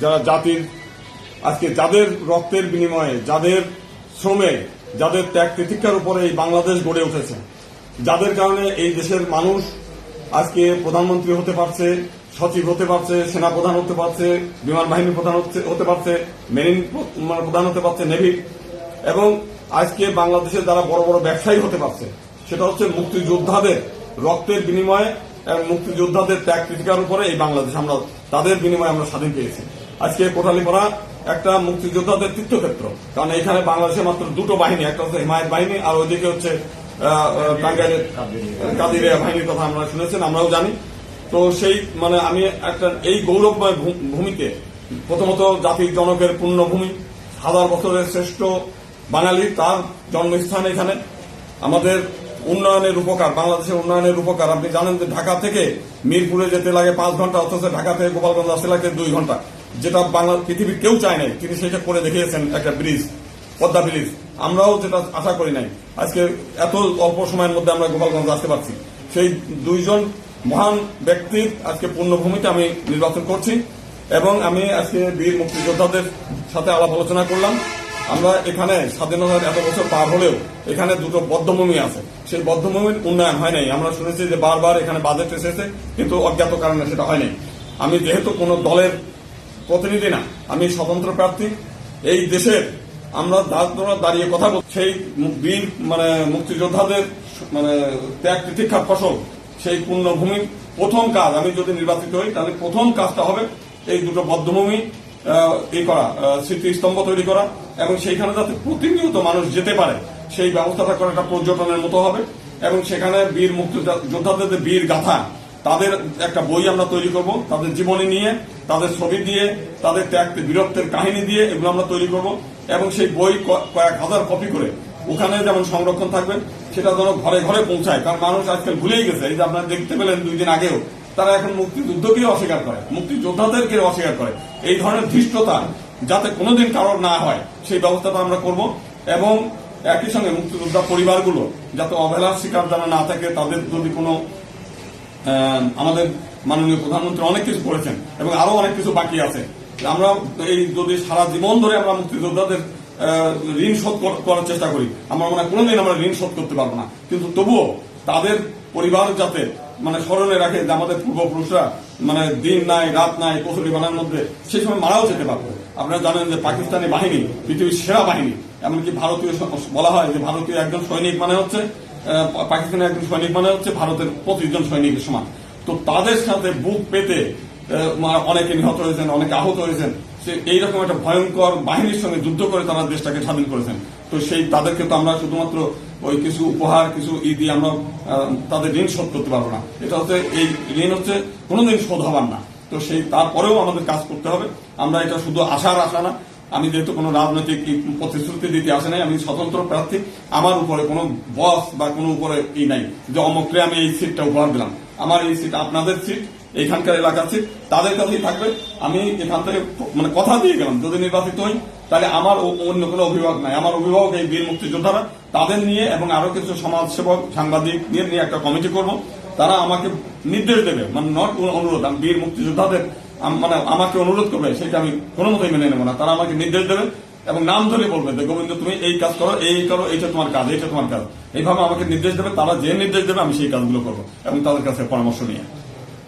যারা জাতির, আজকে যাদের রক্তের বিনিময়ে, যাদের শ্রমে, যাদের ত্যাগ তিতিক্ষার উপরে এই বাংলাদেশ গড়ে উঠেছে, যাদের কারণে এই দেশের মানুষ আজকে প্রধানমন্ত্রী হতে পারছে, সচিব হতে পারছে, সেনা প্রধান হতে পারছে, বিমান বাহিনী প্রধান হতে- পারছে, মেরিন প্রধান হতে পারছে, নেভি, এবং আজকে বাংলাদেশের যারা বড় বড় ব্যবসায়ী হতে পারছে, সেটা হচ্ছে মুক্তিযোদ্ধাদের রক্তের বিনিময়ে মুক্তিযোদ্ধাদের ত্যাগ কৃতিকার উপরে এই বাংলাদেশ আমরা, তাদের বিনিময়ে আমরা স্বাধীন পেয়েছি। আজকে কোটালীপাড়া একটা মুক্তিযোদ্ধাদের তীর্থক্ষেত্র। কারণ এখানে বাংলাদেশে মাত্র দুটো বাহিনী, একটা হচ্ছে হিমায়ত বাহিনী আর ওইদিকে হচ্ছে কাদিরিয়া বাহিনীর কথা আমরা শুনেছেন, আমরাও জানি। তো সেই মানে আমি একটা, এই গৌরবময় ভূমিতে প্রথমত জাতির জনকের পুণ্যভূমি হাজার বছরের শ্রেষ্ঠ বাঙালি তার জন্মস্থান এখানে। আমাদের উন্নয়নের উপকার, বাংলাদেশের উন্নয়নের উপকার। আপনি জানেন যে ঢাকা থেকে মিরপুরে যেতে লাগে পাঁচ ঘণ্টা, অথচ ঢাকা থেকে গোপালগঞ্জ আসতে লাগে দুই ঘণ্টা। যেটা বাংলা পৃথিবীর কেউ চায় নাই, তিনি সেটা করে দেখিয়েছেন একটা ব্রিজ, পদ্মা ব্রিজ। আমরাও যেটা আশা করি নাই, আজকে এত অল্প সময়ের মধ্যে আমরা গোপালগঞ্জ আসতে পারছি। সেই দুইজন মহান ব্যক্তির আজকে পূর্ণভূমিতে আমি নির্বাচন করছি এবং আমি আজকে বীর মুক্তিযোদ্ধাদের সাথে আলাপ আলোচনা করলাম। আমরা এখানে স্বাধীনতার এত বছর পার হলেও এখানে দুটো বদ্ধভূমি আছে। সেই বদ্ধভূমির উন্নয়ন হয় নাই। আমরা শুনেছি যে বারবার এখানে বাজেট এসেছে কিন্তু অজ্ঞাত কারণে সেটা হয় নাই। আমি যেহেতু কোনো দলের প্রতিনিধি না আমি স্বতন্ত্র প্রার্থী এই দেশের আমরা দাঁড়- দাঁড়িয়ে কথা বল সেই বীর মানে মুক্তিযোদ্ধাদের মানে ত্যাগ তিতিক্ষার ফসল সেই পূর্ণভূমির প্রথম কাজ আমি যদি নির্বাচিত হই তাহলে প্রথম কাজটা হবে এই দুটো বদ্ধভূমি আহ, ই করা স্মৃতিস্তম্ভ তৈরি করা। এবং সেইখানে যাতে প্রতিনিয়ত মানুষ যেতে পারে, সেই ব্যবস্থাটা করা একটা পর্যটনের মতো হবে। এবং সেখানে বীর মুক্তিযোদ্ধাদের যে বীর গাথা, তাদের একটা বই আমরা তৈরি করব, তাদের জীবনী নিয়ে, তাদের ছবি দিয়ে, তাদের ত্যাগ, বীরত্বের কাহিনী দিয়ে এগুলো আমরা তৈরি করব। এবং সেই বই কয়েক হাজার কপি করে ওখানে যেমন সংরক্ষণ থাকবে, সেটা যেন ঘরে ঘরে পৌঁছায়। কারণ মানুষ আজকাল ভুলেই গেছে, এই যে আপনারা দেখতে পেলেন দুই দিন আগেও, তারা এখন মুক্তিযুদ্ধকেই অস্বীকার করে মুক্তিযোদ্ধাদেরকে অস্বীকার করে। এই ধরনের ধৃষ্টতা যাতে কোনোদিন কারোর না হয়, সেই ব্যবস্থাটা আমরা করব এবং একই সঙ্গে মুক্তিযোদ্ধা পরিবারগুলো যাতে অবহেলার শিকার যেন না থাকে, তাদের যদি কোনো আমাদের মাননীয় প্রধানমন্ত্রী অনেক কিছু করেছেন এবং আরও অনেক কিছু বাকি আছে। আমরা এই যদি সারা জীবন ধরে আমরা মুক্তিযোদ্ধাদের ঋণ শোধ করার চেষ্টা করি, আমরা মনে হয় কোনোদিন আমরা ঋণ শোধ করতে পারব না। কিন্তু তবুও তাদের পরিবার যাতে মানে স্মরণে রাখে যে আমাদের পূর্বপুরুষরা মানে দিন নাই, রাত নাই, কচুরি বানার মধ্যে, সেই সময় মারাও যেতে পারবে আপনারা জানেন যে পাকিস্তানি বাহিনী, পৃথিবীর সেরা বাহিনী, এমনকি ভারতীয় বলা হয় যে ভারতীয় একজন সৈনিক মানে হচ্ছে পাকিস্তানের একজন সৈনিক মানে হচ্ছে ভারতের পঁচিশ জন সৈনিকের সমান। তো তাদের সাথে বুক পেতে অনেকে নিহত হয়েছেন, অনেকে আহত হয়েছেন। সে এইরকম একটা ভয়ঙ্কর বাহিনীর সঙ্গে যুদ্ধ করে তারা দেশটাকে স্বাধীন করেছেন। তো সেই, তাদেরকে তো আমরা শুধুমাত্র ওই কিছু উপহার, কিছু ই দিয়ে আমরা তাদের ঋণ শোধ করতে পারব না। এটা হচ্ছে, এই ঋণ হচ্ছে কোনোদিন শোধ হবার না। তো সেই তারপরেও আমাদের কাজ করতে হবে। আমরা এটা শুধু আশার আশা না। আমি যেহেতু কোনো রাজনৈতিক প্রতিশ্রুতি দিতে আসে নাই, আমি স্বতন্ত্র প্রার্থী। আমার উপরে কোনো বস বা কোনো উপরে ই নাই যে অমকরে আমি এই সিটটা উপহার দিলাম। আমার এই সিট আপনাদের সিট, এইখানকার এলাকার সিট, তাদের কাছেই থাকবে। আমি এখান থেকে মানে কথা দিয়ে গেলাম, যদি নির্বাচিত হই, তাহলে আমার অন্য কোনো অভিভাবক নাই। আমার অভিভাবক এই বীর মুক্তিযোদ্ধারা, তাদের নিয়ে এবং আরও কিছু সমাজসেবক, সাংবাদিক নিয়ে একটা কমিটি করব। তারা আমাকে নির্দেশ দেবে। মানে নট অনুরোধ, আমি বীর মুক্তিযোদ্ধাদের মানে আমাকে অনুরোধ করবে, সেটা আমি কোনো মতোই মেনে নেব না। তারা আমাকে নির্দেশ দেবে এবং নাম ধরে বলবে যে, গোবিন্দ, তুমি এই কাজ করো, এই করো, এইটা তোমার কাজ, এইটা তোমার কাজ। এইভাবে আমাকে নির্দেশ দেবে, তারা যে নির্দেশ দেবে, আমি সেই কাজগুলো করব এবং তাদের কাছে পরামর্শ নিয়ে।